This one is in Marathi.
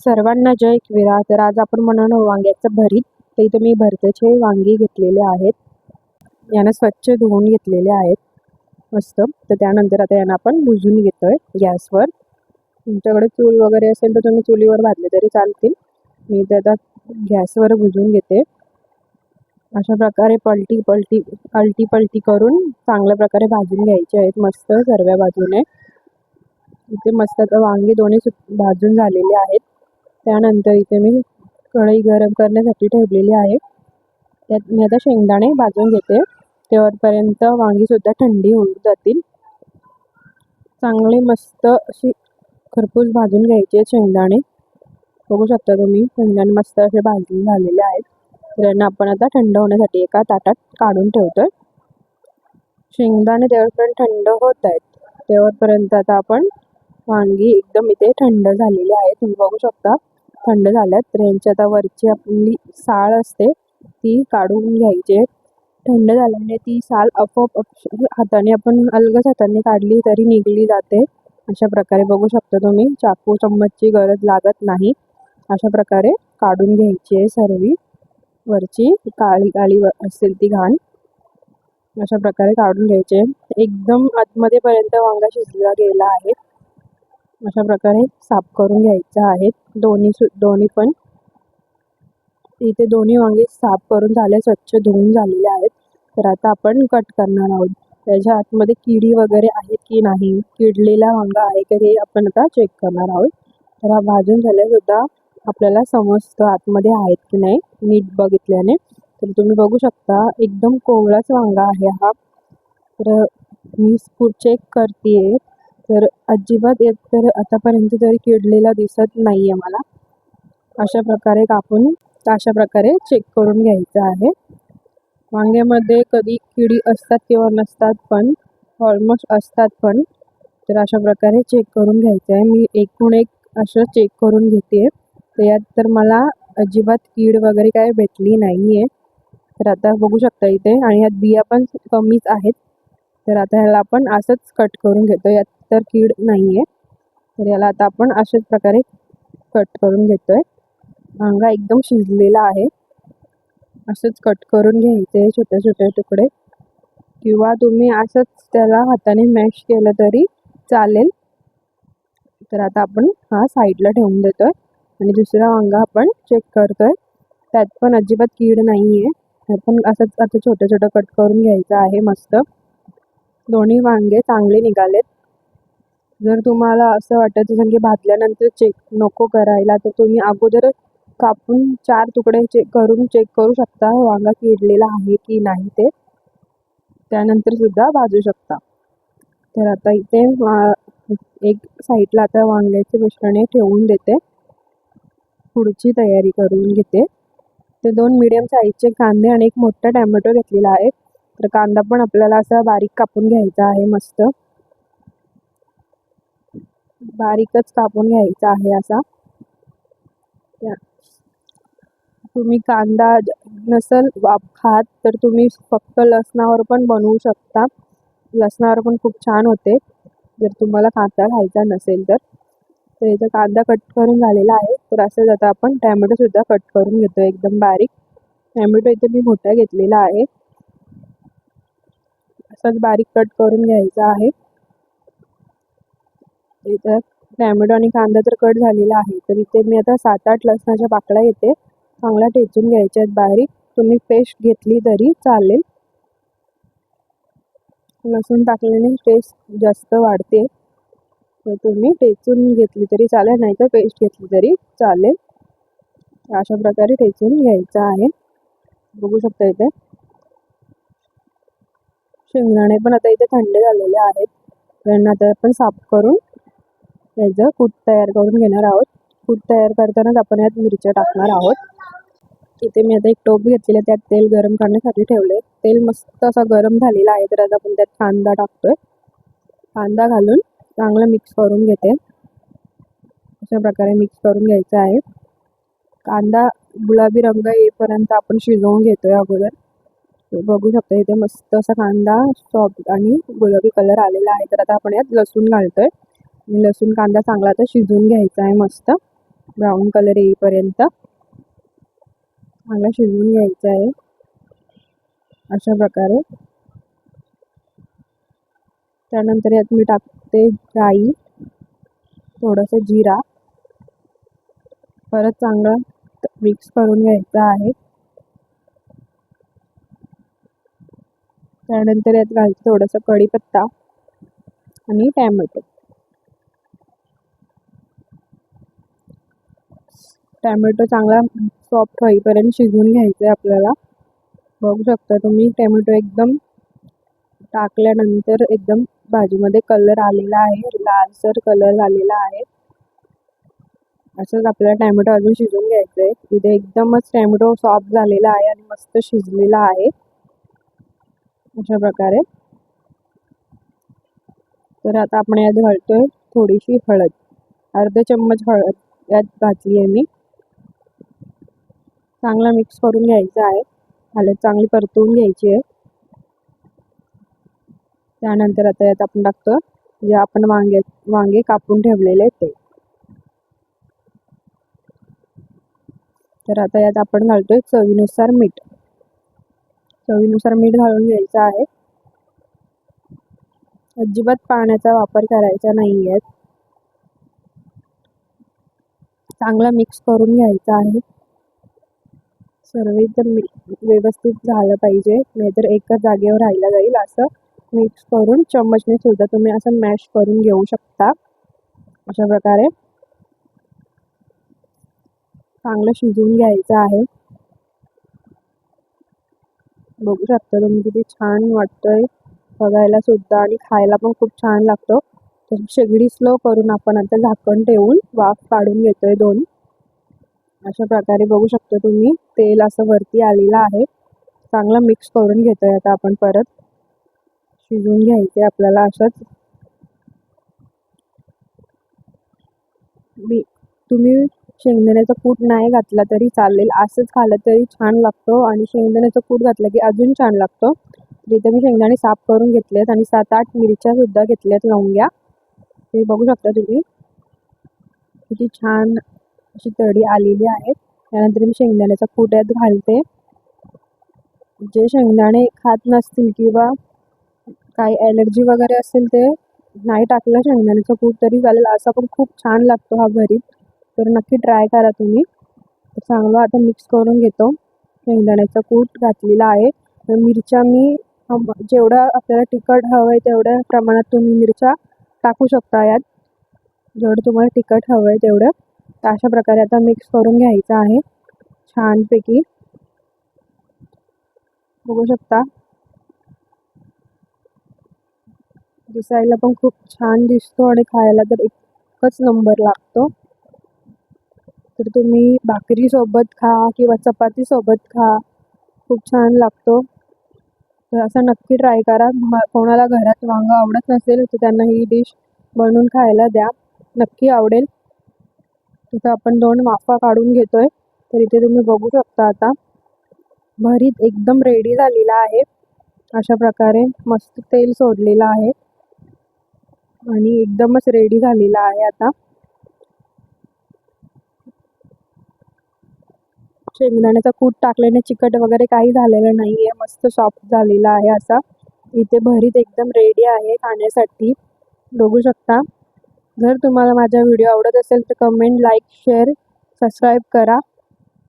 सर्वांना जय एकविरा तर आज आपण म्हणून वांग्याचं भरीत. तर इथे मी भरत्याचे वांगी घेतलेले आहेत. यानं स्वच्छ धुवून घेतलेले आहेत. मस्त. तर त्यानंतर आता यांना आपण भुजून घेतोय गॅसवर. तुमच्याकडे चूल वगैरे असेल तर तुम्ही चुलीवर भाजले तरी चालतील. मी ते आता गॅसवर भुजून घेते. अशा प्रकारे पलटी पलटी पलटी पलटी करून चांगल्या प्रकारे भाजून घ्यायचे आहेत. मस्त सर्व्या बाजूने. इथे मस्त आता वांगी दोन्ही सु भाजून झालेले आहेत. त्यानंतर इथे मी कढई गरम करण्यासाठी ठेवलेली आहे. त्यात मी आता शेंगदाणे भाजून घेते. तेवढपर्यंत वांगीसुद्धा थंडी होऊन जातील. चांगले मस्त अशी खरपूस भाजून घ्यायची आहेत शेंगदाणे. बघू शकता तुम्ही शेंगदाणे मस्त असे भाजून झालेले आहेत. तर यांना आपण आता थंड होण्यासाठी एका ताटात काढून ठेवतो शेंगदाणे तेवढपर्यंत थंड होत आहेत. तेवढपर्यंत आता आपण वांगी एकदम इथे थंड झालेली आहे. तुम्ही बघू शकता. थंड झाल्यात तर ह्यांची आता वरची आपली साळ असते ती काढून घ्यायची आहे. थंड झाल्याने ती साल आपोआप हाताने आपण अलगच हाताने काढली तरी निघली जाते. अशा प्रकारे बघू शकता तुम्ही चाकू चम्मचची गरज लागत नाही. अशा प्रकारे काढून घ्यायची आहे सर्व. वरची काळी काळी व- असेल ती घाण. अशा प्रकारे काढून घ्यायचे एकदम आतमध्येपर्यंत वांगा शिजला गेला आहे. अशा प्रकारे साफ करून घ्यायचं आहेत दोन्ही सु दोन्ही पण. इथे दोन्ही वांगे साफ करून झाले स्वच्छ धुवून झालेले आहेत. तर आता आपण कट करणार आहोत. त्याच्या आतमध्ये किडी वगैरे आहेत की नाही किडलेला वांगा आहे का हे आपण आता चेक करणार आहोत. तर हा भाजून झाल्यासुद्धा आपल्याला समजतं आतमध्ये आहेत की नाही नीट बघितल्याने. तर तुम्ही बघू शकता एकदम कोवळाच वांगा आहे हा. तर मी फूड चेक करते तर अजिबात एक तर आतापर्यंत तरी किडलेला दिसत नाही आहे मला. अशा प्रकारे कापून अशा प्रकारे चेक करून घ्यायचं आहे. वांग्यामध्ये कधी किडी असतात किंवा नसतात पण ऑलमोस्ट असतात पण तर अशा प्रकारे चेक करून घ्यायचं आहे. मी एकूण एक असं चेक करून घेते तर यात तर मला अजिबात कीड वगैरे काय भेटली नाही आहे तर आता बघू शकता इथे. आणि यात बिया पण कमीच आहेत. तर आता ह्याला आपण असंच कट करून घेतो. यात तर कीड नाही आहे तर याला आता आपण अशाच प्रकारे कट करून घेतो आहे अंगा एकदम शिजलेला आहे. असंच कट करून घ्यायचे छोटे छोटे तुकडे. किंवा तुम्ही असंच त्याला हाताने मॅश केलं तरी चालेल. तर आता आपण हा साईडला ठेवून देतो आहे आणि दुसरा वांगा आपण चेक करतो आहे त्यात पण अजिबात कीड नाही आहे पण असंच आता छोटं छोटं कट करून घ्यायचं आहे मस्त. दोन्ही वांगे चांगले निघालेत. जर तुम्हाला असं वाटत असेल की भाजल्यानंतर चेक नको करायला तर तुम्ही अगोदर कापून चार तुकडे चेक करून चेक करू शकता वांगा किडलेला आहे की नाही ते. त्यानंतर सुद्धा भाजू शकता. तर आता इथे एक साईडला आता वांग्याचे मिश्रणे ठेवून देते. पुढची तयारी करून घेते. ते दोन मिडियम साईजचे कांदे आणि एक मोठा टॅमॅटो घेतलेला आहे. तर कांदा पण आपल्याला असा बारीक कापून घ्यायचा आहे मस्त. बारीकच कापून घ्यायचा आहे असा. तुम्ही कांदा नसेल नसल वाप खात तर तुम्ही फक्त लसणावर पण बनवू शकता. लसणावर पण खूप छान होते. जर तुम्हाला कांदा खायचा नसेल तर. तर इथं कांदा कट करून झालेला आहे. तर असंच आता आपण टॅमॅटोसुद्धा कट करून घेतो एकदम बारीक. टॅमॅटो इथे मी मोठा घेतलेला आहे. असंच बारीक कट करून घ्यायचा आहे. इथं टॅमॅटो आणि कांदा तर कट झालेला आहे. तर इथे मी आता सात आठ लसणाच्या पाकळ्या येते. चांगला ठेचून घ्यायच्या आहेत बारीक. तुम्ही पेस्ट घेतली तरी चालेल. लसूण टाकल्याने टेस्ट जास्त वाढते. तर तुम्ही ठेचून घेतली तरी चालेल नाही तर पेस्ट घेतली तरी चालेल. अशा प्रकारे ठेचून घ्यायचं आहे. बघू शकता इथे. शेंगदाणे पण आता इथे थंड झालेले आहेत. त्यांना आता आपण साफ करून त्याचं कूट तयार करून घेणार आहोत. कूट तयार करतानाच आपण यात मिरच्या टाकणार आहोत. इथे मी आता एक टोप घेतलेला आहे, त्यात तेल गरम करण्यासाठी ठेवले तेल मस्त असं गरम झालेलं आहे तर आता आपण त्यात कांदा टाकतोय. कांदा घालून चांगलं मिक्स करून घेते. अशा प्रकारे मिक्स करून घ्यायचा आहे. कांदा गुलाबी रंग येईपर्यंत आपण शिजवून घेतोय अगोदर. बघू शकता इथे मस्त असा कांदा सॉफ्ट आणि गुलाबी कलर आलेला आहे. तर आता आपण यात लसूण घालतोय. लसूण कांदा चांगला तर शिजवून घ्यायचा आहे मस्त. ब्राऊन कलर येईपर्यंत. चांगला शिजवून घ्यायचा आहे. अशा प्रकारे. त्यानंतर यात मी टाकते राई. थोडंसं जिरा. परत चांगलं मिक्स करून घ्यायचं आहे. त्यानंतर यात घालते थोडंसं कढीपत्ता आणि टॅमॅटो. टॅमॅटो चांगला सॉफ्ट होईपर्यंत शिजवून घ्यायचं आहे आपल्याला. बघू शकता तुम्ही टॅमॅटो एकदम टाकल्यानंतर एकदम भाजीमध्ये कलर आलेला आहे लालसर कलर आलेला आहे. असंच आपल्याला टॅमॅटो अजून शिजवून घ्यायचं आहे इथे एकदमच टॅमॅटो सॉफ्ट झालेला आहे आणि मस्त शिजलेला आहे. अशा प्रकारे. तर आता आपण यात घालतोय थोडीशी हळद. अर्धा चम्मच हळद यात घातली आहे मी. चांगला मिक्स करून घ्यायचा आहे. हळद चांगली परतवून घ्यायची आहे. त्यानंतर आता यात आपण टाकतो जे आपण वांगे वांगे कापून ठेवलेले ते. तर आता यात आपण घालतोय चवीनुसार मीठ. चवीनुसार मीठ घालून घ्यायचं आहे. अजिबात पाण्याचा वापर करायचा नाही आहे चांगला मिक्स करून घ्यायचा आहे. सर्व एकदम व्यवस्थित झालं पाहिजे नाहीतर एकाच जागेवर राहिला जाईल असं मिक्स करून चम्मचने सुद्धा तुम्ही असं मॅश करून घेऊ शकता. अशा प्रकारे. चांगलं शिजवून घ्यायचं आहे. बघू शकता तुम्ही किती छान वाटतंय बघायला सुद्धा आणि खायला पण खूप छान लागतो. तर शेगडी स्लो करून आपण आता झाकण ठेवून वाफ काढून घेतोय दोन. अशा प्रकारे बघू शकतो तुम्ही. तेल असं वरती आलेलं आहे. चांगलं मिक्स करून घेतोय आता आपण परत. शिजवून घ्यायचे आपल्याला असंच. मी तुम्ही शेंगदाण्याचा कूट नाही घातला तरी चालेल. असंच खाल्लं तरी छान लागतो आणि शेंगदाण्याचं कूट घातलं की अजून छान लागतो. तर इथे मी शेंगदाणे साफ करून घेतलेत आणि सात आठ मिरच्या सुद्धा घेतल्यात लवंग्या ते बघू शकता तुम्ही. किती छान अशी तडी आलेली आहे. त्यानंतर मी शेंगदाण्याचा कूट यात घालते. जे शेंगदाणे खात नसतील किंवा काही ॲलर्जी वगैरे असेल ते नाही टाकलं शेंगदाण्याचं कूट तरी चालेल. असा पण खूप छान लागतो हा घरी. तर नक्की ट्राय करा तुम्ही. तर चांगलं आता मिक्स करून घेतो. शेंगदाण्याचा कूट घातलेला आहे. तर मिरच्या मी जेवढं आपल्याला तिखट हवं आहे तेवढ्या प्रमाणात तुम्ही मिरच्या टाकू शकता यात. जेवढं तुम्हाला तिखट हवं आहे तेवढं. तर अशा प्रकारे आता मिक्स करून घ्यायचं आहे. छानपैकी. बघू शकता. दिसायला पण खूप छान दिसतो आणि खायला तर एकच नंबर लागतो. तर तुम्ही भाकरीसोबत खा किंवा चपातीसोबत खा. खूप छान लागतो. तर असं नक्की ट्राय करा. कोणाला घरात वांगं आवडत नसेल तर त्यांना ही डिश बनवून खायला द्या. नक्की आवडेल. तिथं आपण दोन वाफा काढून घेतोय. तर इथे तुम्ही बघू शकता आता. भरीत एकदम रेडी झालेला आहे. अशा प्रकारे मस्त तेल सोडलेलं आहे. आणि एकदमच रेडी झालेला आहे आता. शेंगदाण्याचा कूट टाकल्याने चिकट वगैरे काही झालेलं नाही आहे मस्त सॉफ्ट झालेला आहे असा. इथे भरीत एकदम रेडी आहे खाण्यासाठी. बघू शकता. जर तुम्हाला माझा व्हिडिओ आवडत असेल तर कमेंट लाईक शेअर सबस्क्राईब करा.